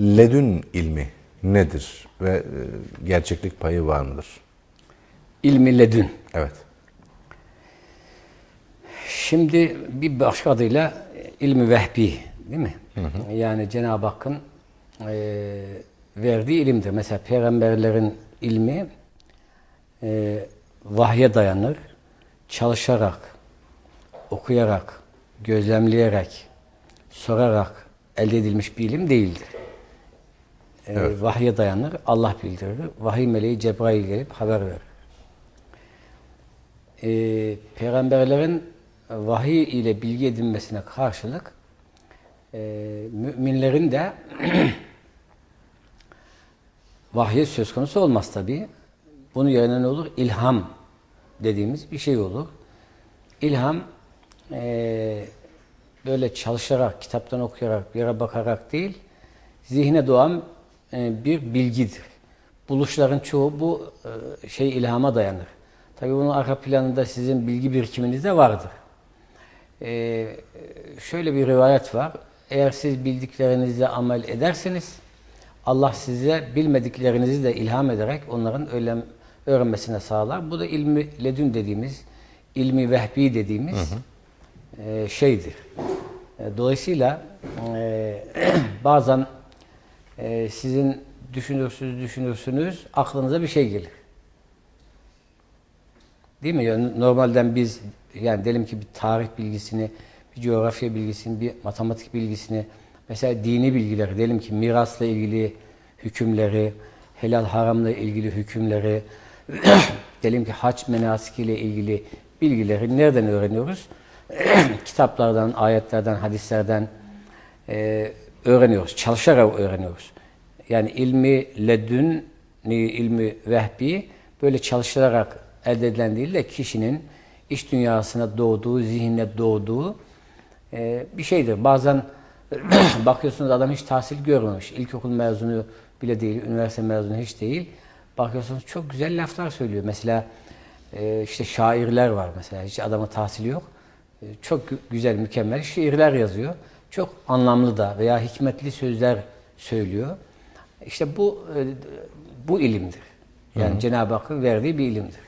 ledün ilmi nedir ve e, gerçeklik payı var mıdır? İlmi ledün. Evet. Şimdi bir başka adıyla ilmi vehbi değil mi? Yani Cenab-ı Hakk'ın e, verdiği ilimdir. Mesela peygamberlerin ilmi e, vahye dayanır. Çalışarak, okuyarak, gözlemleyerek, sorarak elde edilmiş bir ilim değildir. E, Vahye dayanır, Allah bildirir. Vahiy meleği Cebrail gelip haber verir. E, peygamberlerin vahiy ile bilgi edinmesine karşılık e, müminlerin de vahye söz konusu olmaz tabi. Bunun yerine ne olur? İlham dediğimiz bir şey olur. İlham e, böyle çalışarak, kitaptan okuyarak, bir yere bakarak değil, zihne doğan bir bilgidir. Buluşların çoğu bu e, şey ilhama dayanır. Tabi bunun arka planında sizin bilgi birikiminiz de vardır. E, şöyle bir rivayet var. Eğer siz bildiklerinizle amel ederseniz Allah size bilmediklerinizi de ilham ederek onların öğren, öğrenmesine sağlar. Bu da ilmi ledün dediğimiz, ilmi vehbi dediğimiz E, şeydir. E, dolayısıyla e, bazen e, sizin düşünürsünüz, düşünürsünüz, aklınıza bir şey gelir. Değil mi? Yani normalden biz yani diyelim ki bir tarih bilgisini, bir coğrafya bilgisini, bir matematik bilgisini, mesela dini bilgileri, diyelim ki mirasla ilgili hükümleri, helal haramla ilgili hükümleri, diyelim ki hac menasikiyle ilgili bilgileri nereden öğreniyoruz? Kitaplardan, ayetlerden, hadislerden e, öğreniyoruz. Çalışarak öğreniyoruz. Yani ilmi ledün, ilmi vehbi böyle çalışarak elde edilen değil de kişinin iç dünyasına doğduğu, zihnine doğduğu e, bir şeydir. Bazen bakıyorsunuz adam hiç tahsil görmemiş. İlkokul mezunu bile değil, üniversite mezunu hiç değil. Bakıyorsunuz çok güzel laflar söylüyor. Mesela e, işte şairler var mesela. Hiç adamın tahsili yok. E, çok güzel, mükemmel şiirler yazıyor. Çok anlamlı da veya hikmetli sözler söylüyor. İşte bu e, bu ilimdir. Yani Cenab-ı Hakk'ın verdiği bir ilimdir.